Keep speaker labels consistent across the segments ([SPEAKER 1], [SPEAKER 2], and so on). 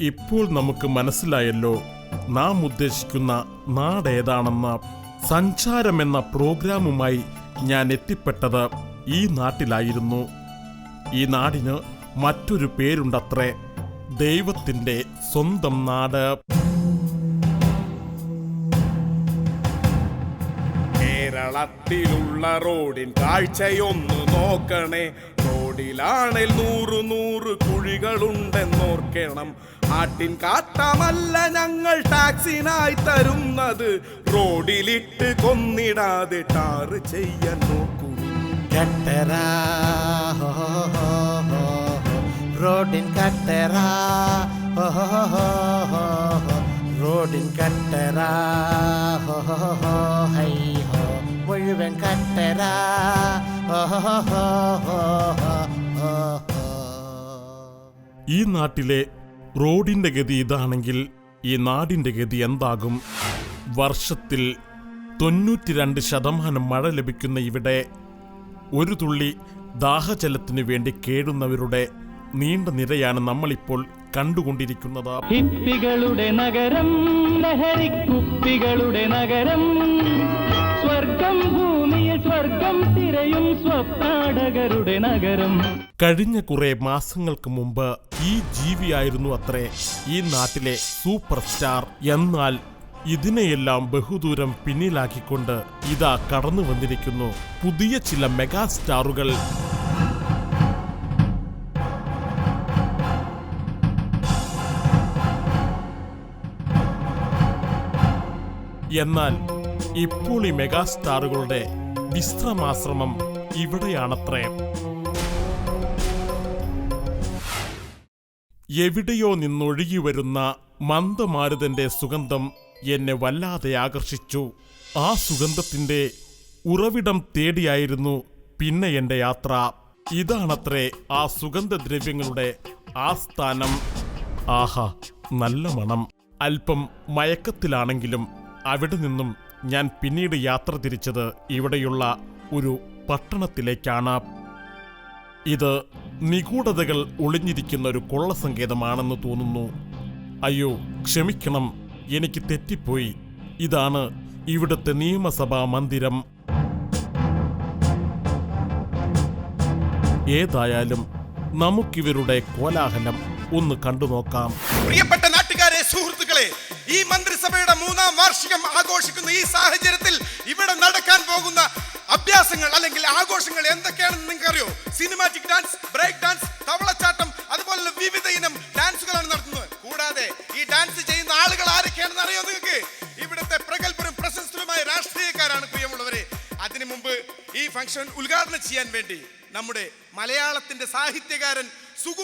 [SPEAKER 1] ഇപ്പോൾ നമുക്ക് മനസ്സിലായല്ലോ നാം ഉദ്ദേശിക്കുന്ന നാടേതാണെന്ന സഞ്ചാരം എന്ന പ്രോഗ്രാമുമായി ഞാൻ എത്തിപ്പെട്ടത് ഈ നാട്ടിലായിരുന്നു. ഈ നാടിന് മറ്റൊരു പേരുണ്ടത്രേ ദൈവത്തിന്റെ സ്വന്തം നാട്.
[SPEAKER 2] കേരളത്തിലുള്ള റോഡിൻ കാഴ്ചയൊന്ന് നോക്കണേ. റോഡിലാണേൽ നൂറ് നൂറ് കുഴികളുണ്ടെന്നോർക്കണം ആട്ടിൻ കാട്ടമല്ല ഞങ്ങൾ ടാക്സിനായി തരുന്നത് റോഡിലിട്ട് കൊന്നിടാതെ ടാറ് ചെയ്യാൻ നോക്കൂ
[SPEAKER 3] കട്ടറാ. റോഡിൻ കട്ടറ. റോഡിൻ കട്ടറാ മുഴുവൻ കട്ടറാ.
[SPEAKER 1] ഈ നാട്ടിലെ റോഡിന്റെ ഗതി ഇതാണെങ്കിൽ ഈ നാടിന്റെ ഗതി എന്താകും? വർഷത്തിൽ തൊണ്ണൂറ്റിരണ്ട് ശതമാനം മഴ ലഭിക്കുന്ന ഇവിടെ ഒരു തുള്ളി ദാഹജലത്തിനു വേണ്ടി കേടുന്നവരുടെ നീണ്ട നിരയാണ് നമ്മളിപ്പോൾ കണ്ടുകൊണ്ടിരിക്കുന്നത്.
[SPEAKER 4] ഹിപ്പികളുടെ നഗരം ലഹരിക്കുപ്പികളുടെ നഗരം തിരയും സ്വപ്നാടകരുടെ നഗരം.
[SPEAKER 1] കഴിഞ്ഞ കുറെ മാസങ്ങൾക്ക് മുമ്പ് ഈ ജീവിയായിരുന്നു അത്രേ. ഈ നാട്ടിലെ സൂപ്പർ സ്റ്റാർ എന്നാൽ ഇതിനെയെല്ലാം ബഹുദൂരം പിന്നിലാക്കിക്കൊണ്ട് ഇതാ കടന്നു വന്നിരിക്കുന്നു. പുതിയ ചില മെഗാ സ്റ്റാറുകൾ എന്നാൽ ഇപ്പോൾ ഈ മെഗാ സ്റ്റാറുകളുടെ വിശ്രമാശ്രമം ഇവിടെയാണത്രേ. എവിടെയോ നിന്നൊഴുകി വരുന്ന മന്ദമാരുതന്റെ സുഗന്ധം എന്നെ വല്ലാതെ ആകർഷിച്ചു. ആ സുഗന്ധത്തിന്റെ ഉറവിടം തേടിയായിരുന്നു പിന്നെ എന്റെ യാത്ര. ഇതാണത്രേ ആ സുഗന്ധദ്രവ്യങ്ങളുടെ ആസ്ഥാനം. ആഹാ നല്ല മണം. അല്പം മയക്കത്തിലാണെങ്കിലും അവിടെ നിന്നും ഞാൻ പിന്നീട് യാത്ര തിരിച്ചത് ഇവിടെയുള്ള ഒരു പട്ടണത്തിലേക്കാണ്. ഇത് നിഗൂഢതകൾ ഒളിഞ്ഞിരിക്കുന്ന ഒരു കൊള്ള കൊള്ളസങ്കേതമാണെന്ന് തോന്നുന്നു. അയ്യോ ക്ഷമിക്കണം എനിക്ക് തെറ്റിപ്പോയി. ഇതാണ് ഇവിടുത്തെ നിയമസഭാ മന്ദിരം. ഏതായാലും നമുക്കിവരുടെ കോലാഹലം ഒന്ന് കണ്ടു നോക്കാം
[SPEAKER 2] പ്രിയപ്പെട്ട ഈ മന്ത്രിസഭയുടെ മൂന്നാം വാർഷികം ആഘോഷിക്കുന്ന ഈ സാഹചര്യത്തിൽ ഇവിടെ നടക്കാൻ പോകുന്ന അഭ്യാസങ്ങൾ അല്ലെങ്കിൽ ആഘോഷങ്ങൾ എന്തൊക്കെയാണെന്ന് നിങ്ങൾക്ക് അറിയോ സിനിമാറ്റിക് ഡാൻസ് ബ്രേക്ക് ഡാൻസ് തവളച്ചാട്ടം അതുപോലുള്ള വിവിധ ഇനം ഡാൻസുകളാണ് നടത്തുന്നത്. കൂടാതെ ഈ ഡാൻസ് ചെയ്യുന്ന ആളുകൾ ആരൊക്കെയാണെന്ന് അറിയോ നിങ്ങൾക്ക്? ഇവിടുത്തെ പ്രഗത്ഭരും പ്രശസ്തരുമായ രാഷ്ട്രീയക്കാരാണ് പ്രിയമുള്ളവരെ. അതിനു മുമ്പ് ഈ ഫംഗ്ഷൻ ഉദ്ഘാടനം ചെയ്യാൻ വേണ്ടി നമ്മുടെ മലയാളത്തിന്റെ സാഹിത്യകാരൻ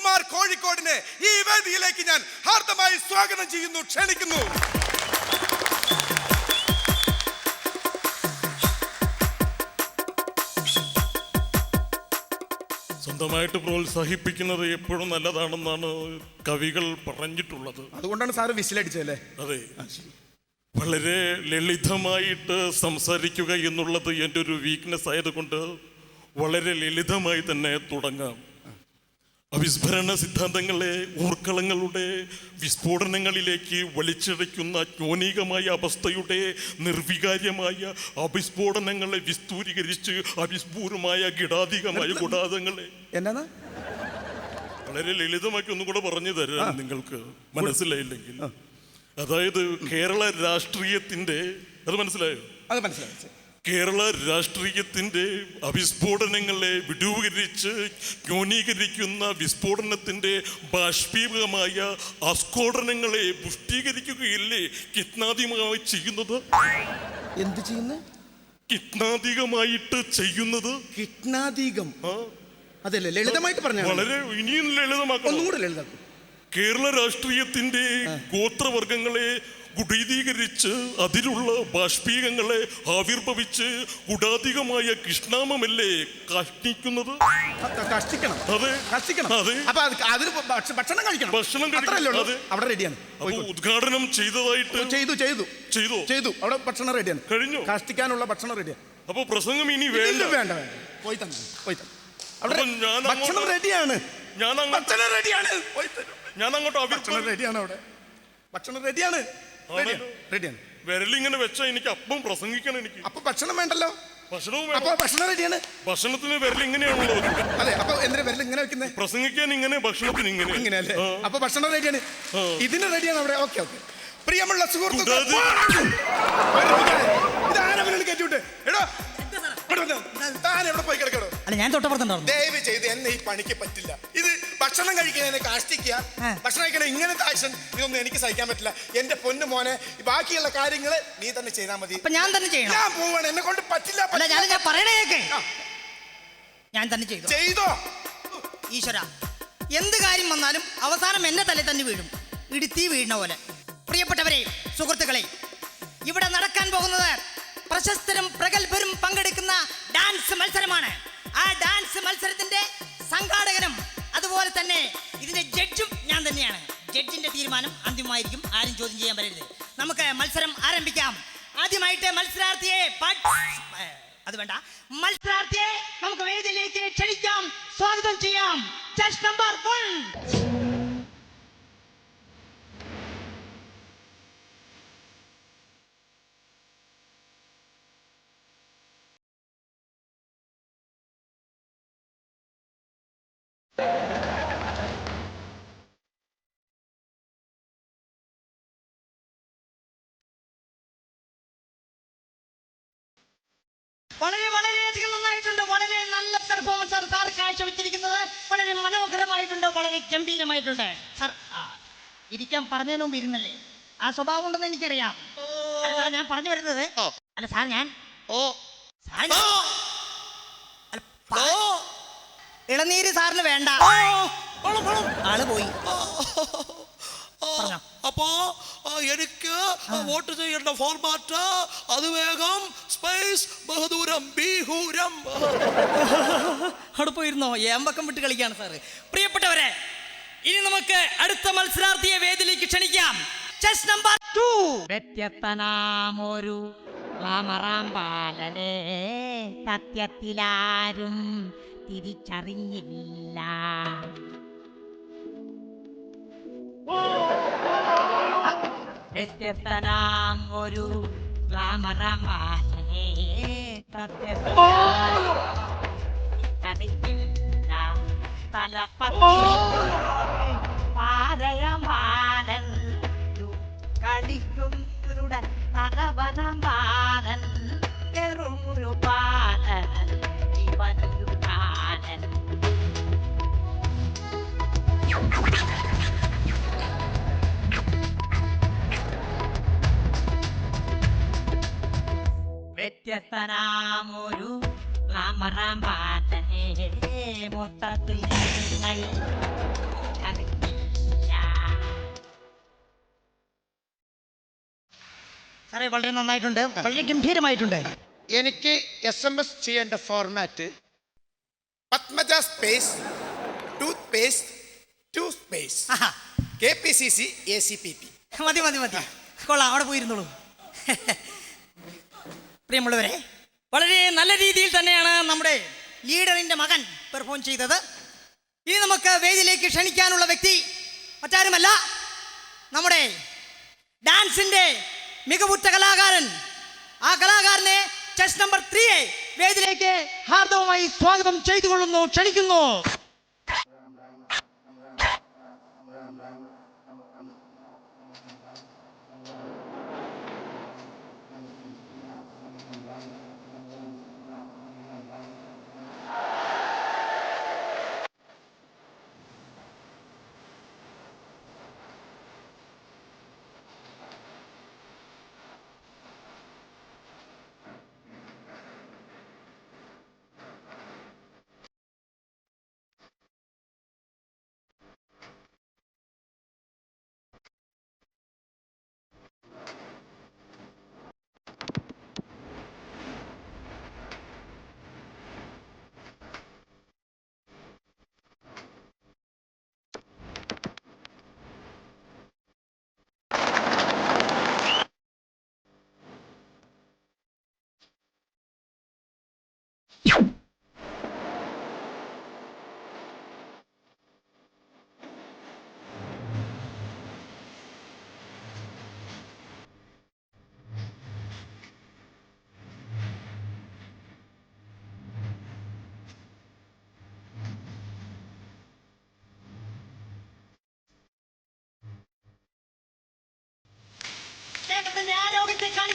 [SPEAKER 2] സുകുമാർ കോഴിക്കോടിനെ ഈ വേദിയിലേക്ക് ഞാൻ ഹാർദമായി സ്വാഗതം ചെയ്യുന്നു ക്ഷണിക്കുന്നു.
[SPEAKER 1] സ്വന്തമായിട്ട് പ്രോത്സാഹിപ്പിക്കുന്നത് എപ്പോഴും നല്ലതാണെന്നാണ് കവികൾ പറഞ്ഞിട്ടുള്ളത്.
[SPEAKER 2] അതുകൊണ്ടാണ് സാറ് വിസിലടിച്ചല്ലേ
[SPEAKER 1] അതെ. വളരെ ലളിതമായിട്ട് സംസാരിക്കുക എന്നുള്ളത് എന്റെ ഒരു വീക്ക്നെസ് ആയതുകൊണ്ട് വളരെ ലളിതമായി തന്നെ തുടങ്ങാം. അവിസ്മരണ സിദ്ധാന്തങ്ങളെ ഊർക്കളങ്ങളുടെ വിസ്ഫോടനങ്ങളിലേക്ക് വലിച്ചിഴയ്ക്കുന്ന ജ്ഞോനികമായ അവസ്ഥയുടെ നിർവികാര്യമായ അവിസ്ഫോടനങ്ങളെ വിസ്തൂരീകരിച്ച് അവിസ്ഫൂരമായ ഗിടാധികമായ ഗുടാതങ്ങളെ
[SPEAKER 2] എന്നാ
[SPEAKER 1] വളരെ ലളിതമാക്കി ഒന്നും കൂടെ പറഞ്ഞു തരാം നിങ്ങൾക്ക് മനസ്സിലായില്ലെങ്കിൽ. അതായത് കേരള രാഷ്ട്രീയത്തിന്റെ അത് മനസ്സിലായോ?
[SPEAKER 2] അത് മനസ്സിലായി.
[SPEAKER 1] കേരള രാഷ്ട്രീയത്തിന്റെ അവിസ്ഫോടനങ്ങളെ വിടൂകരിച്ച് ന്യൂനീകരിക്കുന്ന വിസ്ഫോടനത്തിന്റെ ബാഷ്പീകമായ ആസ്ഫോടനങ്ങളെ പുഷ്ടീകരിക്കുകയില്ലേ കിത്നാദികമായി ചെയ്യുന്നത്?
[SPEAKER 2] എന്ത് ചെയ്യുന്ന?
[SPEAKER 1] കിത്നാദികമായിട്ട് ചെയ്യുന്നത്?
[SPEAKER 2] കിട്നാതീകം
[SPEAKER 1] ആ,
[SPEAKER 2] അതല്ലേ ലളിതമായിട്ട് പറഞ്ഞു
[SPEAKER 1] വളരെ ഇനിയും ലളിതമാക്കണം?
[SPEAKER 2] ഒന്നുകൂടെ ലളിതാക്കും.
[SPEAKER 1] കേരള രാഷ്ട്രീയത്തിന്റെ ഗോത്രവർഗങ്ങളെ ഗുഡീതീകരിച്ച് അതിലുള്ള ബാഷ്പീകങ്ങളെ ആവിർഭവിച്ച് ഗുഡാധികമായ കൃഷ്ണാമമല്ലേ കഷ്ണിക്കുന്നത്
[SPEAKER 2] കഷ്ടിക്കണം.
[SPEAKER 1] അതെ.
[SPEAKER 2] കഷ്ടിക്കണം.
[SPEAKER 1] അതെ.
[SPEAKER 2] അപ്പൊ അതിന് ഭക്ഷണം കഴിക്കണം.
[SPEAKER 1] ഭക്ഷണം കഴിക്കണം.
[SPEAKER 2] അത്രയല്ലേ ഉള്ളൂ?
[SPEAKER 1] അതെ.
[SPEAKER 2] അവിടെ റെഡിയാണ്
[SPEAKER 1] ഉദ്ഘാടനം ചെയ്തതായിട്ട്
[SPEAKER 2] ചെയ്തു ചെയ്തു.
[SPEAKER 1] ചെയ്തു.
[SPEAKER 2] ചെയ്തു. അവിടെ ഭക്ഷണം റെഡിയാണ്
[SPEAKER 1] കഴിഞ്ഞു.
[SPEAKER 2] കഷ്ടിക്കാനുള്ള ഭക്ഷണം റെഡിയാണ്
[SPEAKER 1] അപ്പൊ പ്രസംഗം ഇനി വേണ്ട.
[SPEAKER 2] വേണ്ട പോയി തന്നെ പോയി തന്നെ. അവിടെ ഭക്ഷണം
[SPEAKER 1] അങ്ങോട്ട്
[SPEAKER 2] റെഡിയാണ്
[SPEAKER 1] ഞാൻ
[SPEAKER 2] ഭക്ഷണം റെഡിയാണ് പോയി
[SPEAKER 5] ഞാൻ അങ്ങോട്ട്
[SPEAKER 2] ഭക്ഷണം റെഡിയാണ് അവിടെ. ഭക്ഷണം റെഡിയാണ്. റെഡിയാണ്
[SPEAKER 5] വിരലിങ്ങനെ വെച്ചാ എനിക്ക് അപ്പം പ്രസംഗിക്കണം എനിക്ക്.
[SPEAKER 2] അപ്പൊ ഭക്ഷണം വേണ്ടല്ലോ?
[SPEAKER 5] ഭക്ഷണവും
[SPEAKER 2] അപ്പൊ
[SPEAKER 5] വേണം
[SPEAKER 2] ഭക്ഷണം റെഡിയാണ്
[SPEAKER 5] ഭക്ഷണത്തിന് വിരൽ ഇങ്ങനെയാണല്ലോ.
[SPEAKER 2] അതെ അപ്പൊ എന്തിനാ വിരൽ ഇങ്ങനെ വെക്കുന്നത്
[SPEAKER 5] പ്രസംഗിക്കാൻ ഇങ്ങനെ ഭക്ഷണത്തിന് ഇങ്ങനെ.
[SPEAKER 2] ഇങ്ങനെ അല്ലേ. അപ്പൊ ഭക്ഷണം റെഡിയാണ്. ഇതിന് റെഡിയാണ് അവിടെ ഓക്കെ ഓക്കെ പ്രിയമുള്ള സുഹൃത്തുക്കൾ
[SPEAKER 6] ഞാൻ തൊട്ടപ്പുറത്തുണ്ടായിരുന്നു
[SPEAKER 2] ദയവ് ചെയ്ത് എന്നെ ഈ പണിക്ക് പറ്റില്ല. ഇത് ഭക്ഷണം കഴിക്കുന്നതിനെ കാഷ്ടിക്കുക. ഭക്ഷണം കഴിക്കണ ഇങ്ങനത്തെ ആക്ഷൻ ഇതൊന്നും എനിക്ക് സഹിക്കാൻ പറ്റില്ല. എന്റെ പൊന്നു മോനെ ബാക്കിയുള്ള കാര്യങ്ങൾ നീ തന്നെ ചെയ്താൽ മതി.
[SPEAKER 6] അപ്പൊ ഞാൻ തന്നെ ചെയ്യണം.
[SPEAKER 2] ഞാൻ പോവാണ്. എന്നെ കൊണ്ട് പറ്റില്ല
[SPEAKER 6] അല്ല ഞാൻ ഞാൻ പറയണേ കേക്ക്. ഞാൻ തന്നെ ചെയ്തു?
[SPEAKER 2] ചെയ്തോ.
[SPEAKER 6] ഈശ്വര. എന്ത് കാര്യം വന്നാലും അവസാനം എന്നെ തലേ തന്നെ വീഴും. ഇടുത്തി വീഴുന്ന പോലെ. പ്രിയപ്പെട്ടവരെ സുഹൃത്തുക്കളെ ഇവിടെ നടക്കാൻ പോകുന്നത് പ്രശസ്തരും പ്രഗത്ഭരും പങ്കെടുക്കുന്ന ഡാൻസ് മത്സരമാണ്. ആ ഡാൻസ് മത്സരത്തിന്റെ സംഘാടകനും അതുപോലെ തന്നെ ഇതിന്റെ ജഡ്ജും ഞാൻ തന്നെയാണ്. ജഡ്ജിന്റെ തീരുമാനം അന്തിമമായിരിക്കും. ആരും ചോദ്യം ചെയ്യാൻ വരരുത്. നമുക്ക് മത്സരം ആരംഭിക്കാം. ആദ്യമായിട്ട് മത്സരാർത്ഥിയെ അത് വേണ്ട. മത്സരാർത്ഥിയെ നമുക്ക് വേദിയിലേക്ക് ക്ഷണിക്കാം. സ്വാഗതം ചെയ്യാം. നമ്പർ വൺ വളരെ വളരെയധികം നന്നായിട്ടുണ്ട്. വളരെ നല്ല പെർഫോമൻസ് ആണ് സാർ കാഴ്ചവെച്ചിരിക്കുന്നത്. വളരെ മനോഹരമായിട്ടുണ്ട്. വളരെ ഗംഭീരമായിട്ടുണ്ട്. സാർ ഇരിക്കാൻ പറഞ്ഞതിന് മുമ്പ് ഇരുന്നല്ലേ? ആ സ്വഭാവം ഉണ്ടെന്ന് എനിക്കറിയാം. ഞാൻ പറഞ്ഞു വരുന്നത്. അല്ല സാർ ഞാൻ
[SPEAKER 7] ഓ.
[SPEAKER 6] ഇളനീര് സാറിന് വേണ്ട. ആൾ പോയി. പറഞ്ഞോ.
[SPEAKER 7] അപ്പോ എനിക്ക് വോട്ട് ചെയ്യേണ്ട ഫോർമാറ്റ് അത് വേഗം സ്പേസ് ബഹുദൂരം ബീഹൂരം.
[SPEAKER 6] അവിടെ പോയിരുന്നോ? ഏമ്പക്കം വിട്ട് കളിക്കാണ് സാറ് പ്രിയപ്പെട്ടവരെ ഇനി നമുക്ക് അടുത്ത മത്സരാർത്ഥിയെ വേദിയിലേക്ക് ക്ഷണിക്കാം. ചെസ് നമ്പർ ടു
[SPEAKER 8] വ്യത്യസ്തനാമൊരു റാമറാം ബാലനെ സത്യത്തിലാരും തിരിച്ചറിഞ്ഞില്ല. വ്യത്യസ്തനാം ഒരു തലപ്പത്തി പാരയമാനൻ കളിക്കുന്നതുടൻ തലവനമാനൻ ചെറുമുരു പാലൻ. വ്യത്യസ്തനാമൊരു രാമറാം പാലനെ മൊത്തത്തിൽ നിങ്ങൾ
[SPEAKER 6] സാറേ വളരെ നന്നായിട്ടുണ്ട്. വളരെ ഗംഭീരമായിട്ടുണ്ട്.
[SPEAKER 7] എനിക്ക് എസ് എം എസ് ചെയ്യേണ്ട format
[SPEAKER 2] Padmaja space toothpaste two space
[SPEAKER 6] Aaha.
[SPEAKER 2] K P C C A C P P
[SPEAKER 6] മതി മതി മതി. കൊള്ളാം അവിടെ പോയിരുന്നോളൂ. പ്രിയമുള്ളവരെ വളരെ നല്ല രീതിയിൽ തന്നെയാണ് നമ്മുടെ ലീഡറിന്റെ മകൻ പെർഫോം ചെയ്തത്. ഇനി നമുക്ക് വേദിയിലേക്ക് ക്ഷണിക്കാനുള്ള വ്യക്തി മറ്റാരുമല്ല നമ്മുടെ ഡാൻസിന്റെ മികവുറ്റ കലാകാരൻ ആ കലാകാരനെ ചെസ് നമ്പർ ത്രീയെ വേദിയിലേക്ക് ഹാർദവമായി സ്വാഗതം ചെയ്തുകൊള്ളുന്നു ക്ഷണിക്കുന്നു.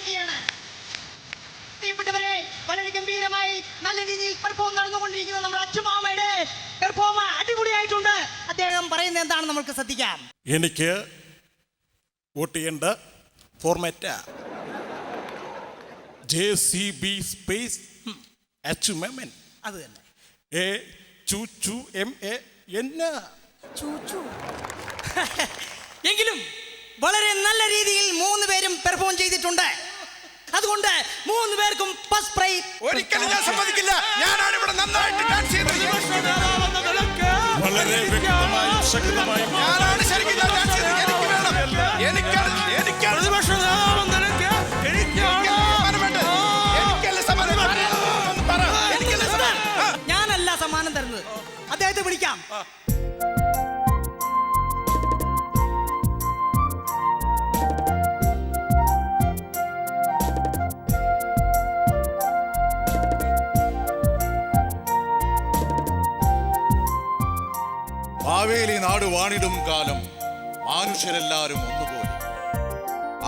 [SPEAKER 6] കാണിക്കുകയാണ് പ്രിയപ്പെട്ടവരെ വളരെ ഗംഭീരമായി നല്ല രീതിയിൽ പെർഫോം നടന്നുകൊണ്ടിരിക്കുന്ന നമ്മുടെ അച്ചുമാമയുടെ പെർഫോമ അടിപൊളിയായിട്ടുണ്ട്. അദ്ദേഹം പറയുന്നത് എന്താണ് നമുക്ക് ശ്രദ്ധിക്കാം?
[SPEAKER 9] എനിക്ക് വോട്ട് ചെയ്യേണ്ട format J C B space H മെമൻ
[SPEAKER 6] അത് തന്നെ.
[SPEAKER 9] എ ചു ചു എം എ എന്ന
[SPEAKER 6] എങ്കിലും വളരെ നല്ല രീതിയിൽ മൂന്ന് പേരും പെർഫോം ചെയ്തിട്ടുണ്ട്. അതുകൊണ്ട് മൂന്ന് പേർക്കും ഫസ്റ്റ് പ്രൈസ്
[SPEAKER 2] ഒരിക്കലും ഞാൻ സമ്മതിക്കില്ല. ഞാനാണ് ഇവിടെ നന്നായിട്ട് ഡാൻസ് ചെയ്തത്
[SPEAKER 9] വളരെ വ്യക്തമായും ശക്തമായും
[SPEAKER 2] ഞാനാണ് ശരിക്കും ഞാൻ ഡാൻസ് ചെയ്തത്. എനിക്ക് വേണം.
[SPEAKER 6] ഞാനല്ല സമ്മാനം തരുന്നത്. അദ്ദേഹത്തെ വിളിക്കാം.
[SPEAKER 10] മാവേലി നാട് വാണിടും കാലം മനുഷ്യരെല്ലാരും ഒന്നുപോലെ.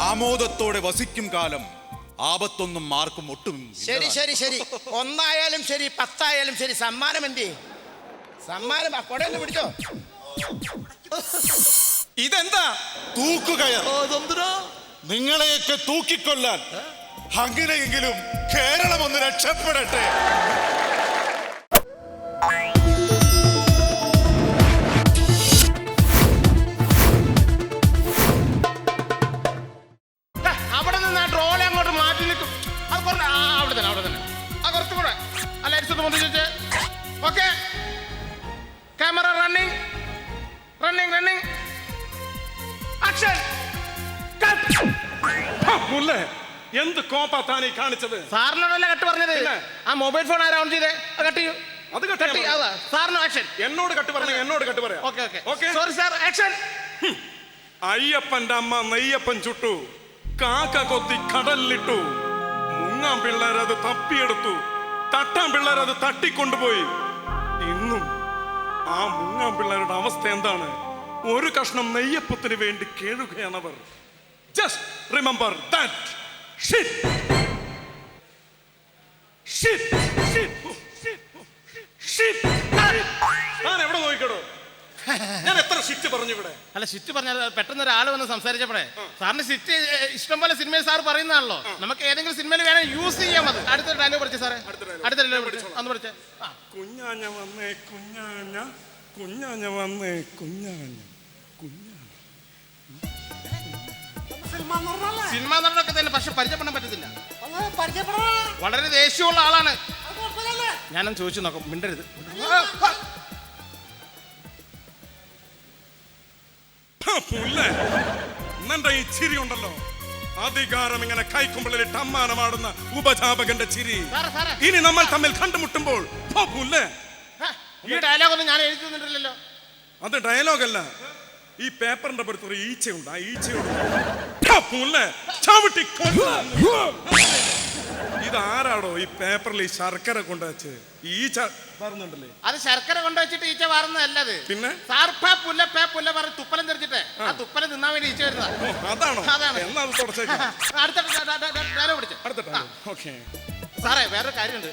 [SPEAKER 10] ആമോദത്തോടെ വസിക്കും കാലം ആപത്തൊന്നും മാർക്കും ഒട്ടും
[SPEAKER 7] ശരി ശരി ശരി. ഒന്നായാലും ശരി പത്തായാലും ശരി. സമ്മാനം എന്തി സമ്മാനം കൊടയൊന്ന് പിടിച്ചോ.
[SPEAKER 2] ഇതെന്താ?
[SPEAKER 10] തൂക്കുകയർ നിങ്ങളെയൊക്കെ തൂക്കിക്കൊല്ലാൻ. അങ്ങനെയെങ്കിലും കേരളം ഒന്ന് രക്ഷപ്പെടട്ടെ.
[SPEAKER 9] എന്നോട് കട്ട് പറഞ്ഞ എന്നോട് കട്ട് പറയാം.
[SPEAKER 7] Okay okay.
[SPEAKER 9] Okay?
[SPEAKER 7] Sorry sir action
[SPEAKER 9] അയ്യപ്പന്റെ അമ്മ നെയ്യപ്പൻ ചുട്ടു. കാക്ക കൊത്തി കടലിലിട്ടു. മുങ്ങാൻ പിള്ളേരത് തപ്പിയെടുത്തു. തട്ടാൻ പിള്ളേരത് തട്ടിക്കൊണ്ടുപോയി. ഇന്നും ആ മുങ്ങാൻ പിള്ളേരുടെ അവസ്ഥ എന്താണ്? ഒരു കഷ്ണം നെയ്യപ്പത്തിന് വേണ്ടി കേഴുകയാണവർ ജസ്റ്റ് റിമെമ്പർ ദാറ്റ് ഞാൻ എവിടെ നോക്കിക്കടോ ഞാൻ എത്ര ഷിറ്റ് പറഞ്ഞു ഇവിടെ?
[SPEAKER 7] അല്ല സിറ്റ് പറഞ്ഞാൽ പെട്ടെന്ന് ഒരാൾ വന്ന് സംസാരിച്ചപ്പോഴേ. സാറിന് സിറ്റ് ഇഷ്ടം പോലെ സിനിമയിൽ സാർ പറയുന്നതാണല്ലോ. നമുക്ക് ഏതെങ്കിലും സിനിമയിൽ വേണേൽ യൂസ് ചെയ്യാം അത്. അടുത്ത ഡയലോഗ് പഠിച്ചു സാറേ? അടുത്ത ഡയലോഗ് പഠിച്ചു? അന്ന് പഠിച്ചേ? ആ.
[SPEAKER 9] കുഞ്ഞാഞ്ഞ വന്നേ കുഞ്ഞാഞ്ഞ കുഞ്ഞാഞ്ഞ വന്നേ കുഞ്ഞാഞ്ഞ കുഞ്ഞാഞ്ഞ.
[SPEAKER 7] സിനിമ നടനൊക്കെ തന്നെ പക്ഷെ പരിചയപ്പെടാൻ പറ്റത്തില്ല. വളരെ ദേഷ്യമുള്ള ആളാണ്. ഞാനൊന്ന് ചോദിച്ചു നോക്കാം. മിണ്ടരുത്.
[SPEAKER 9] നിന്റെ ഈ ചിരി ഉണ്ടല്ലോ? അധികാരം ഇങ്ങനെ കൈക്കുമ്പിളിലിട്ട് അമ്മാനമാടുന്ന ഉപജാപകന്റെ ചിരി. ഇനി നമ്മൾ തമ്മിൽ കണ്ടുമുട്ടുമ്പോൾ
[SPEAKER 7] ഈ ഡയലോഗ് ഒന്നും ഞാൻ എഴുതി തന്നിട്ടില്ലല്ലോ.
[SPEAKER 9] അത് ഡയലോഗല്ല. ഈ പേപ്പറിന്റെ പുറത്ത് ഒരു ഈച്ചയുണ്ട്. ആ ഈച്ചയുണ്ട്. ചവിട്ടി. ഇതാരാടോ ഈ പേപ്പറിൽ ഈ ശർക്കര കൊണ്ടുവച്ച് ഈ ഈച്ച പറഞ്ഞുണ്ടല്ലേ
[SPEAKER 7] അത് ശർക്കര കൊണ്ടുവച്ചിട്ട് ഈച്ച വാറുന്നതല്ല അത്
[SPEAKER 9] പിന്നെ?
[SPEAKER 7] സാർ പേ പുല്ല പേ പുല്ല പറഞ്ഞ് തുപ്പലം തെറിച്ചിട്ടേ. ആ. തുപ്പലം തിന്നാൻ വേണ്ടി ഈച്ച വരുന്നത്.
[SPEAKER 9] അതാണോ?
[SPEAKER 7] അതാണ്.
[SPEAKER 9] എന്നാ അത് തുടച്ചേക്കാം.
[SPEAKER 7] അടുത്ത ഡയലോഗ് പിടിച്ചു.
[SPEAKER 9] അടുത്ത ഓക്കെ.
[SPEAKER 7] സാറേ വേറൊരു കാര്യമുണ്ട്.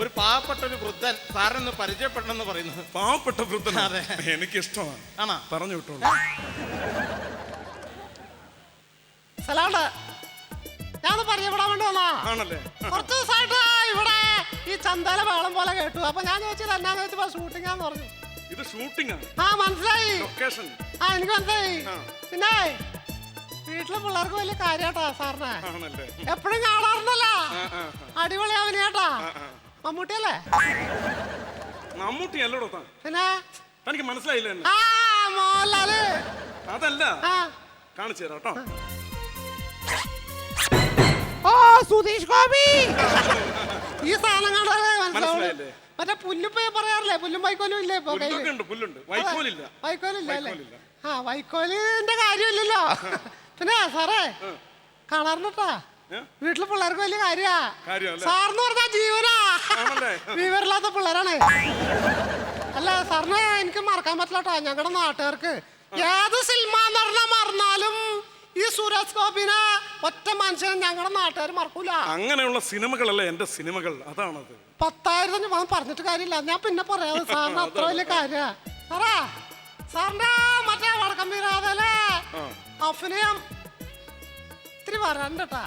[SPEAKER 7] ഒരു പാവപ്പെട്ട ഒരു വൃദ്ധൻ സാറിനൊന്ന് പരിചയപ്പെടണമെന്ന് പറയുന്നത്.
[SPEAKER 9] പാവപ്പെട്ട വൃദ്ധൻ
[SPEAKER 7] അതെ.
[SPEAKER 9] എനിക്ക് ഇഷ്ടമാണ്
[SPEAKER 7] ആണോ?
[SPEAKER 9] പറഞ്ഞു വിട്ടോളൂ.
[SPEAKER 11] സ്ഥലമുണ്ട് ഞാനൊന്ന് പരിചയപ്പെടാൻ വേണ്ടി വന്നാ
[SPEAKER 9] ആണല്ലേ
[SPEAKER 11] കുറച്ച് ദിവസമായിട്ട് ഇവിടെ ഈ ചന്തല വേളം പോലെ കേട്ടു. അപ്പൊ ഞാൻ ചോദിച്ചത് എന്നാന്ന് ചോദിച്ചപ്പോ ഷൂട്ടിംഗ് ആന്ന് പറഞ്ഞു.
[SPEAKER 9] ഇത് ഷൂട്ടിംഗ് ആണ്
[SPEAKER 11] ആ മനസ്സിലായി.
[SPEAKER 9] ലൊക്കേഷൻ
[SPEAKER 11] ആ എനിക്ക് മനസ്സിലായി. പിന്നെ വീട്ടിലെ പിള്ളേർക്ക് വലിയ കാര്യാട്ടാ സാറിനെ. എപ്പോഴും കാണാറുണ്ടല്ലോ. അടിപൊളി അവനെയാട്ടാ. മമ്മൂട്ടിയല്ലേ?
[SPEAKER 9] മമ്മൂട്ടി അല്ലടോ
[SPEAKER 11] പിന്നെ?
[SPEAKER 9] തനിക്ക് മനസ്സിലായില്ല അതല്ല. കാണിച്ചു തരാം കേട്ടോ.
[SPEAKER 11] ഓ സുധീഷ് ഗോപി. ഈ സാധനം
[SPEAKER 9] മനസ്സിലായില്ലേ?
[SPEAKER 11] മറ്റേ പുല്ലുപ്പേ പറയാറില്ലേ? പുല്ലും വൈക്കോലും ഇല്ലേ ഇപ്പൊ കയ്യിൽ?
[SPEAKER 9] പുല്ലൊക്കെ ഉണ്ട് പുല്ലുണ്ട്. വൈക്കോലില്ല.
[SPEAKER 11] വൈക്കോലില്ല അല്ലേ?
[SPEAKER 9] വൈക്കോലില്ല.
[SPEAKER 11] ആ വൈക്കോലിന്റെ കാര്യമില്ലല്ലോ. പിന്നെ സാറേ കാണാറുണ്ടാ
[SPEAKER 9] ഏ?
[SPEAKER 11] വീട്ടിലെ പിള്ളേർക്ക് വലിയ കാര്യാ.
[SPEAKER 9] കാര്യമല്ലേ?
[SPEAKER 11] സാറിന് പറഞ്ഞാ ജീവനാ.
[SPEAKER 9] ആണല്ലേ?
[SPEAKER 11] വിവരമില്ലാത്ത പിള്ളേരാണ്. അല്ല സാറിന് എനിക്ക് മറക്കാൻ പറ്റില്ല കേട്ടോ ഞങ്ങളുടെ നാട്ടുകാർക്ക് ഏത് സിനിമ നടന്ന മറന്നാലും ഈ സുരേഷ് ഗോപിനെ ഒറ്റ മനുഷ്യനെ ഞങ്ങളുടെ നാട്ടുകാർ മറക്കൂല.
[SPEAKER 9] അങ്ങനെയുള്ള സിനിമകളല്ലേ എന്റെ സിനിമകൾ? അതാണത്.
[SPEAKER 11] പത്തായിരത്തി അഞ്ഞൂറ് പറഞ്ഞിട്ട് കാര്യമില്ല. ഞാൻ പിന്നെ പറയാം. സാറിന് അത്ര വലിയ കാര്യ. സാറേ സാറിന്റെ മറ്റേ വടക്കം വീരാതല്ലേ അഭിനയം ഇത്തിരി വരണ്ടട്ടാ.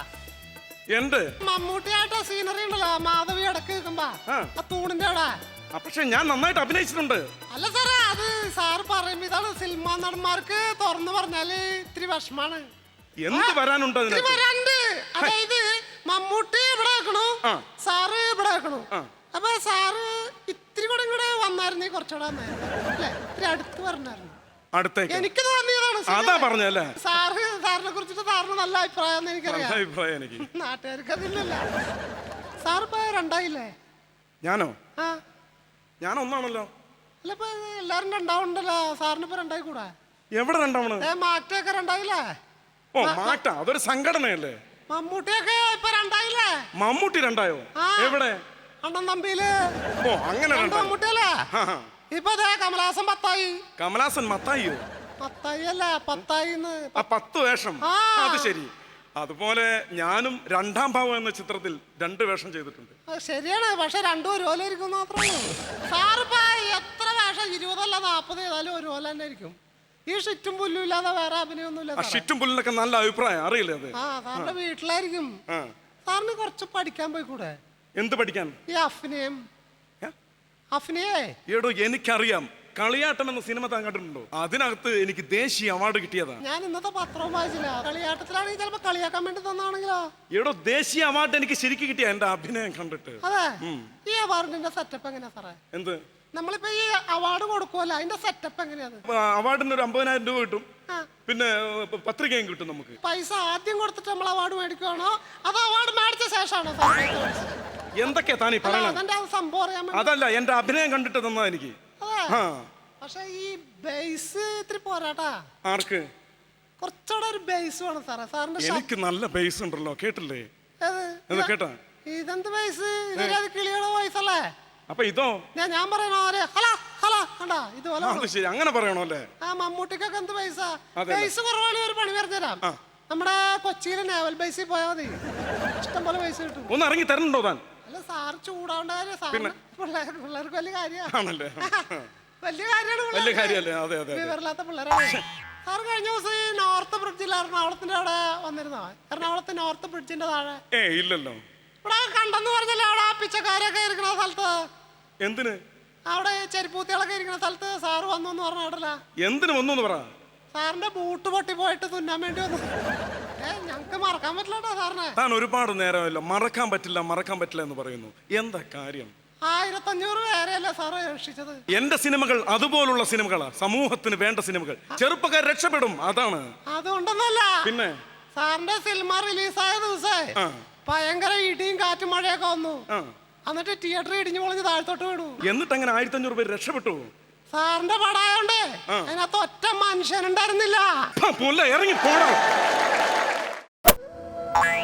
[SPEAKER 9] എന്റെ
[SPEAKER 11] മമ്മൂട്ടിയായിട്ട് സീനറി ഉണ്ടല്ലോ മാധവി ഇടയ്ക്ക് നിൽക്കുമ്പോ
[SPEAKER 9] ആ.
[SPEAKER 11] തൂണിന്റെ അവിടെ.
[SPEAKER 9] പക്ഷെ ഞാൻ നന്നായിട്ട് അഭിനയിച്ചിട്ടുണ്ട്.
[SPEAKER 11] അല്ല സാറേ അത് സാറ് പറയുമ്പോ ഇതാണ് സിനിമാ നടന്മാർക്ക് തുറന്നു പറഞ്ഞാൽ ഇത്തിരി വിഷമാണ്.
[SPEAKER 9] എന്ത് വരാനുണ്ട്
[SPEAKER 11] ഇത്തിരി
[SPEAKER 9] അതിനകത്ത്?
[SPEAKER 11] വരാണ്ട് അതായത് മമ്മൂട്ടി ഇവിടെ വെക്കണു
[SPEAKER 9] ആ.
[SPEAKER 11] സാറ് ഇവിടെ വെക്കണു.
[SPEAKER 9] ആ.
[SPEAKER 11] അപ്പൊ സാറ് ഇത്തിരി കൂടെ കൂടെ വന്നായിരുന്നേ കുറച്ചുകൂടെ വന്നായിരുന്നു അല്ലേ? ഇത്തിരി അടുത്ത് പറഞ്ഞായിരുന്നു.
[SPEAKER 9] അടുത്തേക്ക്.
[SPEAKER 11] എനിക്ക് തോന്നിയതാണ്
[SPEAKER 9] അതാ
[SPEAKER 11] ശരിയല്ലേ?
[SPEAKER 9] പറഞ്ഞല്ലേ
[SPEAKER 11] സാറ് സാറിനെ കുറിച്ചിട്ട് സാറിന് നല്ല അഭിപ്രായം
[SPEAKER 9] നല്ല
[SPEAKER 11] എനിക്കറിയാം
[SPEAKER 9] അഭിപ്രായം എനിക്ക്.
[SPEAKER 11] നാട്ടുകാർക്ക് അതില്ലല്ല. സാറിപ്പോ രണ്ടായില്ലേ?
[SPEAKER 9] ഞാനോ?
[SPEAKER 11] ആ.
[SPEAKER 9] ഞാൻ ഒന്നാണല്ലോ
[SPEAKER 11] അല്ല ഇപ്പൊ എല്ലാരും രണ്ടാവുണ്ടല്ലോ സാറിന് ഇപ്പൊ രണ്ടായി കൂടെ
[SPEAKER 9] എവിടെ രണ്ടാമണ്
[SPEAKER 11] ഏ മാറ്റൊക്കെ രണ്ടായില്ലേ?
[SPEAKER 9] ഓ മാറ്റ. അതൊരു സംഘടനയല്ലേ?
[SPEAKER 11] മമ്മൂട്ടിയൊക്കെ ഇപ്പൊ രണ്ടായില്ലേ?
[SPEAKER 9] മമ്മൂട്ടി രണ്ടായോ?
[SPEAKER 11] ആ.
[SPEAKER 9] എവിടെ?
[SPEAKER 11] അണ്ണൻ തമ്പിയിൽ.
[SPEAKER 9] ഓ അങ്ങനെ
[SPEAKER 11] രണ്ട്
[SPEAKER 9] രണ്ടായോ.
[SPEAKER 11] മമ്മൂട്ടിയല്ലേ
[SPEAKER 9] ആ, ആ.
[SPEAKER 11] ഇപ്പൊ അതെ കമലാസൻ പത്തായി.
[SPEAKER 9] കമലാസൻ മത്തായിയോ?
[SPEAKER 11] പത്തായി അല്ലേ പത്തായി
[SPEAKER 9] ആ പത്ത് വേഷം.
[SPEAKER 11] ആ.
[SPEAKER 9] അത് ശരി. അതുപോലെ ഞാനും രണ്ടാം ഭാവം എന്ന ചിത്രത്തിൽ രണ്ട് വേഷം ചെയ്തിട്ടുണ്ട്.
[SPEAKER 11] ശരിയാണ് പക്ഷെ രണ്ടും ഒരുപോലെ ഇരിക്കും മാത്രമേ സാറിപ്പോ എത്ര വേഷം ഇരുപതല്ല നാപ്പത് ഏതായാലും ഓല തന്നെ ഇരിക്കും ഈ ഷിറ്റും പുല്ലും ഇല്ലാതെ വേറെ അഭിനയൊന്നുമില്ല
[SPEAKER 9] ആ. ഷിറ്റും പുല്ലിനൊക്കെ നല്ല അഭിപ്രായം അറിയില്ലേ അത്?
[SPEAKER 11] ആ സാറിന്റെ വീട്ടിലായിരിക്കും.
[SPEAKER 9] ആ.
[SPEAKER 11] സാറിന് കുറച്ച് പഠിക്കാൻ പോയി കൂടെ
[SPEAKER 9] എന്ത് പഠിക്കാൻ?
[SPEAKER 11] ഈ അഫ്നയം
[SPEAKER 9] ഏ?
[SPEAKER 11] അഫ്നയേ
[SPEAKER 9] എടോ എനിക്കറിയാം. കളിയാട്ടം എന്ന സിനിമ താൻ കണ്ടിട്ടുണ്ടോ? അതിനകത്ത് എനിക്ക് ദേശീയ അവാർഡ് കിട്ടിയതാ.
[SPEAKER 11] ഞാൻ ഇന്നത്തെ പത്രവും വായിച്ചില്ല. കളിയാട്ടത്തിലാണെങ്കിൽ ചിലപ്പോ കളിയാക്കാൻ വേണ്ടി തന്നാണെങ്കിലോ?
[SPEAKER 9] എടോ ദേശീയ അവാർഡ് എനിക്ക് ശരിക്കും കിട്ടിയ എന്റെ അഭിനയം കണ്ടിട്ട്.
[SPEAKER 11] അതെ. ഈ അവാർഡിന്റെ സെറ്റപ്പ് എങ്ങനെയാ സാറേ?
[SPEAKER 9] എന്ത്?
[SPEAKER 11] നമ്മളിപ്പോ ഈ അവാർഡ് കൊടുക്കുമല്ലോ അതിന്റെ സെറ്റപ്പ് എങ്ങനെയാണ്?
[SPEAKER 9] അവാർഡിന് ഒരു അമ്പതിനായിരം രൂപ കിട്ടും. പിന്നെ പത്രികയും കിട്ടും നമുക്ക്.
[SPEAKER 11] പൈസ ആദ്യം കൊടുത്തിട്ട് നമ്മൾ അവാർഡ് മേടിക്കുവാണോ? അതോ അവാർഡ് മേടിച്ച ശേഷമാണോ?
[SPEAKER 9] എന്തൊക്കെയാ താനീ പറയണത്? അതല്ല എന്റെ അഭിനയം കണ്ടിട്ട് തന്നാ എനിക്ക്.
[SPEAKER 11] പക്ഷെ ഈ ബേസ് ഇത്തിരി പോരാട്ടാ.
[SPEAKER 9] ആർക്ക്?
[SPEAKER 11] കുറച്ചുകൂടെ ഒരു ബേസ് വേണം സാറേ. സാറിന്റെ
[SPEAKER 9] എനിക്ക് നല്ല ബേസ് ഉണ്ടല്ലോ കേട്ടില്ലേ? ഇത് കേട്ടാ.
[SPEAKER 11] ഇതെന്ത് ബേസ് ഇതൊരു കിളിയുടെ വോയിസ് അല്ലേ?
[SPEAKER 9] അപ്പൊ ഇതോ?
[SPEAKER 11] ഞാൻ ഞാൻ പറയണോ പോലെ ഹലോ ഹലോ കണ്ടാ?
[SPEAKER 9] അത് ശരി. അങ്ങനെ പറയണോ അല്ലേ?
[SPEAKER 11] ആ മമ്മൂട്ടിക്കൊക്കെ എന്ത് പൈസ. പൈസ കുറവാണെങ്കിൽ ഒരു പണി പറഞ്ഞുതരാം നമ്മുടെ കൊച്ചിയിലെ നേവൽ ബേസിൽ പോയാൽ മതി. ഇഷ്ടം പോലെ പൈസ കിട്ടും.
[SPEAKER 9] ഒന്ന് ഇറങ്ങി തരണ്ടോ താൻ?
[SPEAKER 11] സാറ് ചൂടാവേണ്ട സാറിന് പിള്ളേർ പിള്ളേർക്ക് വലിയ കാര്യമാണ്
[SPEAKER 9] ആണല്ലേ?
[SPEAKER 11] വലിയ കാര്യമാണ്
[SPEAKER 9] വലിയ കാര്യല്ലേ അതെ അതെ
[SPEAKER 11] വിവരമില്ലാത്ത പിള്ളേരാണ്. സാറ് കഴിഞ്ഞ ദിവസം ഈ നോർത്ത് ബ്രിഡ്ജിൽ എറണാകുളത്തിന്റെ അവിടെ വന്നിരുന്നോ? എറണാകുളത്ത് നോർത്ത് ബ്രിഡ്ജിന്റെ താഴെ.
[SPEAKER 9] ഏ ഇല്ലല്ലോ.
[SPEAKER 11] ഇവിടെ കണ്ടെന്ന് പറഞ്ഞല്ലേ അവിടെ ആ പിച്ചക്കാരൊക്കെ ഇരിക്കുന്ന സ്ഥലത്ത്?
[SPEAKER 9] എന്തിന്?
[SPEAKER 11] അവിടെ ചെരുപ്പൂത്തികളൊക്കെ ഇരിക്കുന്ന സ്ഥലത്ത് സാർ വന്നു എന്ന് പറഞ്ഞ അവിടെ
[SPEAKER 9] എന്തിനു വന്നു പറ.
[SPEAKER 11] സാറിന്റെ ബൂട്ട് പൊട്ടി പോയിട്ട് തുന്നാൻ വേണ്ടി വന്നു. ഏ മറക്കാൻ പറ്റില്ല സാറിനെ.
[SPEAKER 9] താൻ ഒരുപാട് നേരമല്ല. മറക്കാൻ പറ്റില്ല മറക്കാൻ പറ്റില്ല എന്ന് പറയുന്നു. എന്താ കാര്യം?
[SPEAKER 11] ആയിരത്തഞ്ഞൂറ് പേരെയല്ലേ സാറ് രക്ഷിച്ചത്?
[SPEAKER 9] എന്റെ സിനിമകൾ അതുപോലുള്ള സിനിമകളാ. സമൂഹത്തിന് വേണ്ട സിനിമകൾ. ചെറുപ്പക്കാർ രക്ഷപ്പെടും. അതാണ്.
[SPEAKER 11] അതുകൊണ്ടൊന്നല്ല.
[SPEAKER 9] പിന്നെ?
[SPEAKER 11] സാറിന്റെ സിനിമ റിലീസായ ദിവസേ
[SPEAKER 9] ആ.
[SPEAKER 11] ഭയങ്കര ഇടിയും കാറ്റും മഴയൊക്കെ വന്നു.
[SPEAKER 9] ആ.
[SPEAKER 11] എന്നിട്ട് തിയേറ്റർ ഇടിഞ്ഞു പൊളിഞ്ഞ് താഴ്ത്തോട്ട് വീണു.
[SPEAKER 9] എന്നിട്ട് അങ്ങനെ ആയിരത്തി അഞ്ഞൂറ് പേര് രക്ഷപ്പെട്ടു?
[SPEAKER 11] സാറിന്റെ പടായോണ്ട്. അതിനകത്ത് ഒറ്റ മനുഷ്യനുണ്ടായിരുന്നില്ല.
[SPEAKER 9] ഹാ, പുല്ല ഇറങ്ങി പോണോ